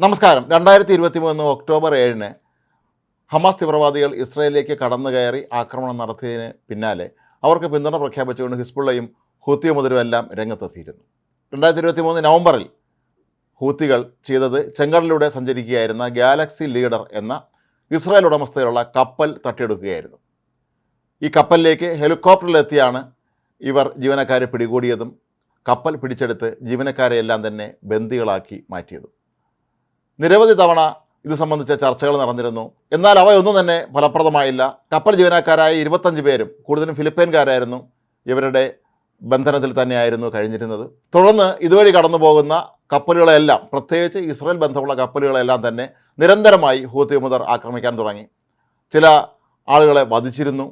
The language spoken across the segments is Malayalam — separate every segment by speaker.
Speaker 1: നമസ്കാരം. രണ്ടായിരത്തി ഇരുപത്തി മൂന്ന് ഒക്ടോബർ ഏഴിന് ഹമാസ് തീവ്രവാദികൾ ഇസ്രയേലിലേക്ക് കടന്നു കയറി ആക്രമണം നടത്തിയതിന് പിന്നാലെ അവർക്ക് പിന്തുണ പ്രഖ്യാപിച്ചുകൊണ്ട് ഹിസ്ബുള്ളയും ഹൂത്തി മുതലും എല്ലാം രംഗത്തെത്തിയിരുന്നു. രണ്ടായിരത്തി ഇരുപത്തി മൂന്ന് നവംബറിൽ ഹൂത്തികൾ ചെയ്തത് ചെങ്കടലിലൂടെ സഞ്ചരിക്കുകയായിരുന്ന ഗാലക്സി ലീഡർ എന്ന ഇസ്രായേൽ ഉടമസ്ഥയിലുള്ള കപ്പൽ തട്ടിയെടുക്കുകയായിരുന്നു. ഈ കപ്പലിലേക്ക് ഹെലികോപ്റ്ററിലെത്തിയാണ് ഇവർ ജീവനക്കാരെ പിടികൂടിയതും കപ്പൽ പിടിച്ചെടുത്ത് ജീവനക്കാരെയെല്ലാം തന്നെ ബന്ദികളാക്കി മാറ്റിയതും. നിരവധി തവണ ഇത് സംബന്ധിച്ച ചർച്ചകൾ നടന്നിരുന്നു. എന്നാൽ അവയൊന്നും തന്നെ ഫലപ്രദമായില്ല. കപ്പൽ ജീവനക്കാരായ ഇരുപത്തഞ്ച് പേരും കൂടുതലും ഫിലിപ്പൈൻകാരായിരുന്നു ഇവരുടെ ബന്ധനത്തിൽ തന്നെയായിരുന്നു കഴിഞ്ഞിരുന്നത്. തുടർന്ന് ഇതുവഴി കടന്നു പോകുന്ന കപ്പലുകളെല്ലാം പ്രത്യേകിച്ച് ഇസ്രയേൽ ബന്ധമുള്ള കപ്പലുകളെല്ലാം തന്നെ നിരന്തരമായി ഹൂത്തി മുതർ ആക്രമിക്കാൻ തുടങ്ങി. ചില ആളുകളെ വധിച്ചിരുന്നു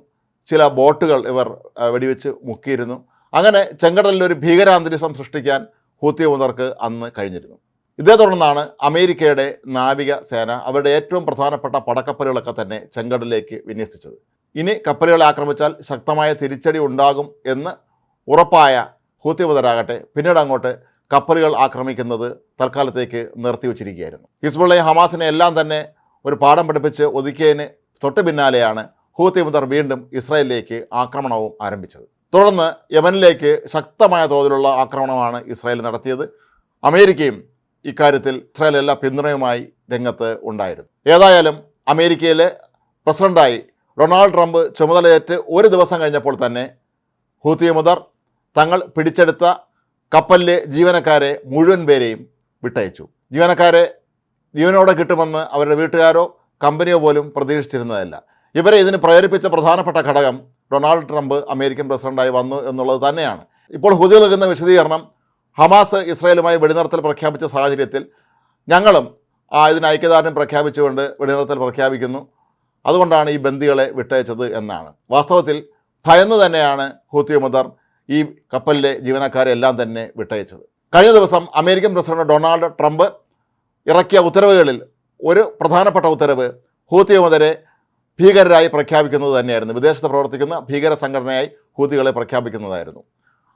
Speaker 1: ചില ബോട്ടുകൾ ഇവർ വെടിവെച്ച് മുക്കിയിരുന്നു. അങ്ങനെ ചെങ്കടലിൽ ഒരു ഭീകരാന്തരീക്ഷം സൃഷ്ടിക്കാൻ ഹൂത്തി മുതർക്ക് അന്ന് കഴിഞ്ഞിരുന്നു. ഇതേ തുടർന്നാണ് അമേരിക്കയുടെ നാവിക സേന അവരുടെ ഏറ്റവും പ്രധാനപ്പെട്ട പടക്കപ്പലുകളൊക്കെ തന്നെ ചെങ്കടലിലേക്ക് വിന്യസിച്ചത്. ഇനി കപ്പലുകളെ ആക്രമിച്ചാൽ ശക്തമായ തിരിച്ചടി ഉണ്ടാകും എന്ന് ഉറപ്പായ ഹൂത്തിമുതരാകട്ടെ പിന്നീട് അങ്ങോട്ട് കപ്പലുകൾ ആക്രമിക്കുന്നത് തൽക്കാലത്തേക്ക് നിർത്തിവച്ചിരിക്കുകയായിരുന്നു ഹിസ്ബുള്ളയും ഹമാസിനെ എല്ലാം തന്നെ ഒരു പാഠം പഠിപ്പിച്ച് ഒതുക്കിയതിന് തൊട്ട് പിന്നാലെയാണ് ഹൂത്തി മുദർ വീണ്ടും ഇസ്രായേലിലേക്ക് ആക്രമണവും ആരംഭിച്ചത്. തുടർന്ന് യമനിലേക്ക് ശക്തമായ തോതിലുള്ള ആക്രമണമാണ് ഇസ്രായേൽ നടത്തിയത്. അമേരിക്കയും ഇക്കാര്യത്തിൽ ഇസ്രായേൽ പിന്തുണയുമായി രംഗത്ത് ഉണ്ടായിരുന്നു. ഏതായാലും അമേരിക്കയിലെ പ്രസിഡന്റായി ഡൊണാൾഡ് ട്രംപ് ചുമതലയേറ്റ് ഒരു ദിവസം കഴിഞ്ഞപ്പോൾ തന്നെ ഹൂത്തി മുതർ തങ്ങൾ പിടിച്ചെടുത്ത കപ്പലിലെ ജീവനക്കാരെ മുഴുവൻ പേരെയും വിട്ടയച്ചു. ജീവനക്കാരെ ജീവനോടെ കിട്ടുമെന്ന് അവരുടെ വീട്ടുകാരോ കമ്പനിയോ പോലും പ്രതീക്ഷിച്ചിരുന്നതല്ല. ഇവരെ ഇതിന് പ്രേരിപ്പിച്ച പ്രധാനപ്പെട്ട ഘടകം ഡൊണാൾഡ് ട്രംപ് അമേരിക്കൻ പ്രസിഡന്റായി വന്നു എന്നുള്ളത് തന്നെയാണ്. ഇപ്പോൾ ഹുതി നൽകുന്ന വിശദീകരണം ഹമാസ് ഇസ്രായേലുമായി വെടിനിർത്തൽ പ്രഖ്യാപിച്ച സാഹചര്യത്തിൽ ഞങ്ങളും ഇതിന് ഐക്യദാർഢ്യം പ്രഖ്യാപിച്ചുകൊണ്ട് വെടിനിർത്തൽ പ്രഖ്യാപിക്കുന്നു. അതുകൊണ്ടാണ് ഈ ബന്ദികളെ വിട്ടയച്ചത് എന്നാണ്. വാസ്തവത്തിൽ ഭയന്ന് തന്നെയാണ് ഹൂത്തി മുദർ ഈ കപ്പലിലെ ജീവനക്കാരെ എല്ലാം തന്നെ വിട്ടയച്ചത്. കഴിഞ്ഞ ദിവസം അമേരിക്കൻ പ്രസിഡന്റ് ഡൊണാൾഡ് ട്രംപ് ഇറക്കിയ ഉത്തരവുകളിൽ ഒരു പ്രധാനപ്പെട്ട ഉത്തരവ് ഹൂത്തി മുദരെ ഭീകരരായി പ്രഖ്യാപിക്കുന്നത് തന്നെയായിരുന്നു. വിദേശത്ത് പ്രവർത്തിക്കുന്ന ഭീകര സംഘടനയായി ഹൂതികളെ പ്രഖ്യാപിക്കുന്നതായിരുന്നു.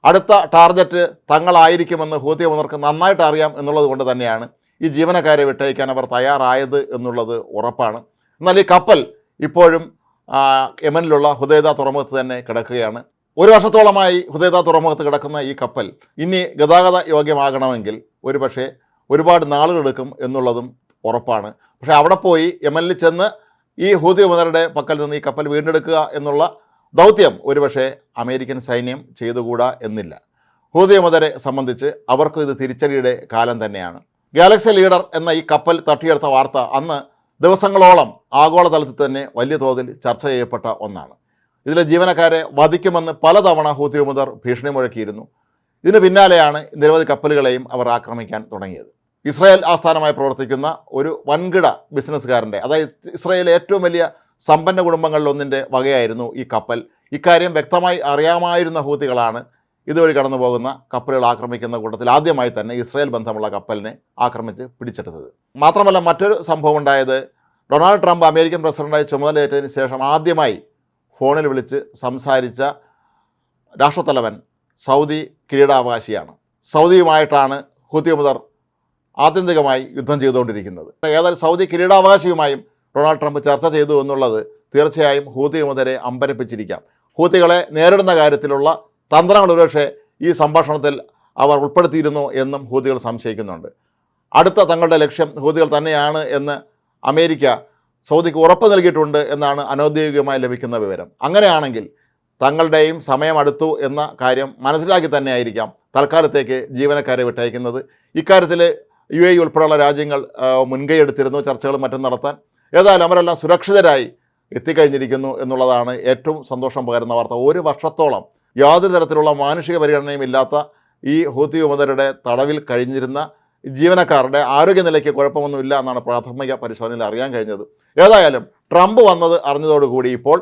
Speaker 1: അടുത്ത ടാർഗറ്റ് തങ്ങളായിരിക്കുമെന്ന് ഹൂത്തി മുതർക്ക് നന്നായിട്ട് അറിയാം എന്നുള്ളത് കൊണ്ട് തന്നെയാണ് ഈ ജീവനക്കാരെ വിട്ടയക്കാൻ അവർ തയ്യാറായത് എന്നുള്ളത് ഉറപ്പാണ്. എന്നാൽ ഈ കപ്പൽ ഇപ്പോഴും യമനിലുള്ള ഹുദൈദ തുറമുഖത്ത് തന്നെ കിടക്കുകയാണ്. ഒരു വർഷത്തോളമായി ഹുദൈദ തുറമുഖത്ത് കിടക്കുന്ന ഈ കപ്പൽ ഇനി ഗതാഗത യോഗ്യമാകണമെങ്കിൽ ഒരുപക്ഷെ ഒരുപാട് നാളുകളെടുക്കും എന്നുള്ളതും ഉറപ്പാണ്. പക്ഷേ അവിടെ പോയി യമനിൽ ചെന്ന് ഈ ഹൂതി മുതലുടെ പക്കൽ നിന്ന് ഈ കപ്പൽ വീണ്ടെടുക്കുക എന്നുള്ള ദൗത്യം ഒരുപക്ഷെ അമേരിക്കൻ സൈന്യം ചെയ്തുകൂടാ എന്നില്ല. ഹൂതിയമതരെ സംബന്ധിച്ച് അവർക്കും ഇത് തിരിച്ചടിയുടെ കാലം തന്നെയാണ്. ഗാലക്സി ലീഡർ എന്ന ഈ കപ്പൽ തട്ടിയെടുത്ത വാർത്ത അന്ന് ദിവസങ്ങളോളം ആഗോളതലത്തിൽ തന്നെ വലിയ തോതിൽ ചർച്ച ചെയ്യപ്പെട്ട ഒന്നാണ്. ഇതിലെ ജീവനക്കാരെ വധിക്കുമെന്ന് പലതവണ ഹൂത്തി ഭീഷണി മുഴക്കിയിരുന്നു. ഇതിന് പിന്നാലെയാണ് നിരവധി കപ്പലുകളെയും അവർ ആക്രമിക്കാൻ തുടങ്ങിയത്. ഇസ്രായേൽ ആസ്ഥാനമായി പ്രവർത്തിക്കുന്ന ഒരു വൻകിട ബിസിനസ്സുകാരന്റെ അതായത് ഇസ്രായേലിലെ ഏറ്റവും വലിയ സമ്പന്ന കുടുംബങ്ങളിലൊന്നിന്റെ വകയായിരുന്നു ഈ കപ്പൽ. ഇക്കാര്യം വ്യക്തമായി അറിയാമായിരുന്ന ഹൂത്തികളാണ് ഇതുവഴി കടന്നു പോകുന്ന കപ്പലുകൾ ആക്രമിക്കുന്ന കൂട്ടത്തിൽ ആദ്യമായി തന്നെ ഇസ്രായേൽ ബന്ധമുള്ള കപ്പലിനെ ആക്രമിച്ച് പിടിച്ചെടുത്തത്. മാത്രമല്ല മറ്റൊരു സംഭവം ഉണ്ടായത് ഡൊണാൾഡ് ട്രംപ് അമേരിക്കൻ പ്രസിഡന്റായി ചുമതലയേറ്റതിന് ശേഷം ആദ്യമായി ഫോണിൽ വിളിച്ച് സംസാരിച്ച രാഷ്ട്രത്തലവൻ സൗദി കിരീടാവകാശിയാണ്. സൗദിയുമായിട്ടാണ് ഹൂത്തി മുതർ ആത്യന്തികമായി യുദ്ധം ചെയ്തുകൊണ്ടിരിക്കുന്നത്. ഏതായാലും സൗദി കിരീടാവകാശിയുമായും ഡൊണാൾഡ് ട്രംപ് ചർച്ച ചെയ്തു എന്നുള്ളത് തീർച്ചയായും ഹൂതി മുതരെ അമ്പരപ്പിച്ചിരിക്കാം. ഹൂത്തികളെ നേരിടുന്ന കാര്യത്തിലുള്ള തന്ത്രങ്ങൾ ഒരുപക്ഷെ ഈ സംഭാഷണത്തിൽ അവർ ഉൾപ്പെടുത്തിയിരുന്നു എന്നും ഹൂതികൾ സംശയിക്കുന്നുണ്ട്. അടുത്ത തങ്ങളുടെ ലക്ഷ്യം ഹൂതികൾ തന്നെയാണ് എന്ന് അമേരിക്ക സൗദിക്ക് ഉറപ്പ് നൽകിയിട്ടുണ്ട് എന്നാണ് അനൗദ്യോഗികമായി ലഭിക്കുന്ന വിവരം. അങ്ങനെയാണെങ്കിൽ തങ്ങളുടെയും സമയം അടുത്തു എന്ന കാര്യം മനസ്സിലാക്കി തന്നെയായിരിക്കാം തൽക്കാലത്തേക്ക് ജീവനക്കാരെ വിട്ടയക്കുന്നത്. ഇക്കാര്യത്തിൽ യു എ ഉൾപ്പെടെയുള്ള രാജ്യങ്ങൾ ആ, മുൻകൈ എടുത്തിരുന്നു ചർച്ചകളും മറ്റും നടത്താൻ. ഏതായാലും അവരെല്ലാം സുരക്ഷിതരായി എത്തിക്കഴിഞ്ഞിരിക്കുന്നു എന്നുള്ളതാണ് ഏറ്റവും സന്തോഷം പകരുന്ന വാർത്ത. ഒരു വർഷത്തോളം യാതൊരു തരത്തിലുള്ള മാനുഷിക പരിഗണനയും ഇല്ലാത്ത ഈ ഹൂത്തി വിമതരുടെ തടവിൽ കഴിഞ്ഞിരുന്ന ജീവനക്കാരുടെ ആരോഗ്യനിലയ്ക്ക് കുഴപ്പമൊന്നുമില്ല എന്നാണ് പ്രാഥമിക പരിശോധനയിൽ അറിയാൻ കഴിഞ്ഞത്. ഏതായാലും ട്രംപ് വന്നത് അറിഞ്ഞതോടുകൂടി ഇപ്പോൾ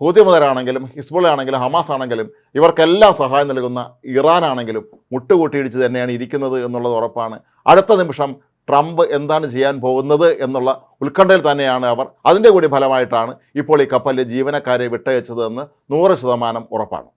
Speaker 1: ഹൂത്തി മുതലാണെങ്കിലും ഹിസ്ബുള്ള ആണെങ്കിലും ഹമാസ് ആണെങ്കിലും ഇവർക്കെല്ലാം സഹായം നൽകുന്ന ഇറാനാണെങ്കിലും മുട്ടുകൂട്ടിയിടിച്ച് തന്നെയാണ് ഇരിക്കുന്നത് എന്നുള്ളത് ഉറപ്പാണ്. അടുത്ത നിമിഷം ട്രംപ് എന്താണ് ചെയ്യാൻ പോകുന്നത് എന്നുള്ള ഉത്കണ്ഠയിൽ തന്നെയാണ് അവർ. അതിന്റെ കൂടി ഫലമായിട്ടാണ് ഇപ്പോൾ ഈ കപ്പലിലെ ജീവനക്കാരെ വിട്ടയച്ചതെന്ന് നൂറ് ശതമാനം ഉറപ്പാണ്.